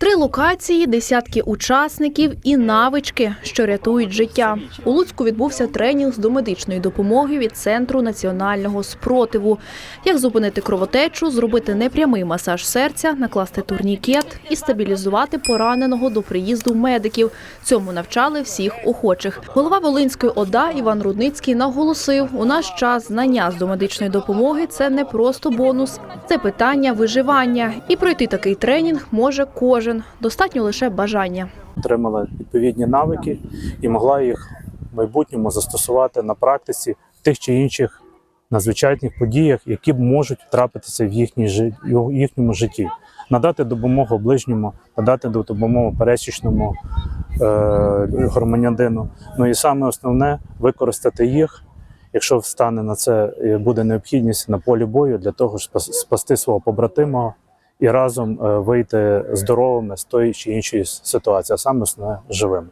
Три локації, десятки учасників і навички, що рятують життя. У Луцьку відбувся тренінг з домедичної допомоги від центру національного спротиву. Як зупинити кровотечу, зробити непрямий масаж серця, накласти турнікет і стабілізувати пораненого до приїзду медиків. Цьому навчали всіх охочих. Голова Волинської ОДА Іван Рудницький наголосив: у наш час знання з домедичної допомоги це не просто бонус, це питання виживання. І пройти такий тренінг може кожен. Достатньо лише бажання. отримала відповідні навики і могла їх в майбутньому застосувати на практиці тих чи інших надзвичайних подіях, які можуть трапитися в їхній їхньому житті. Надати допомогу ближньому, надати допомогу пересічному е, громадянину. Ну і саме основне використати їх, якщо встане на це, буде необхідність на полі бою для того, щоб спас- спасти свого побратима і разом е, вийти здоровими з тої чи іншої ситуації, а саме основне живими.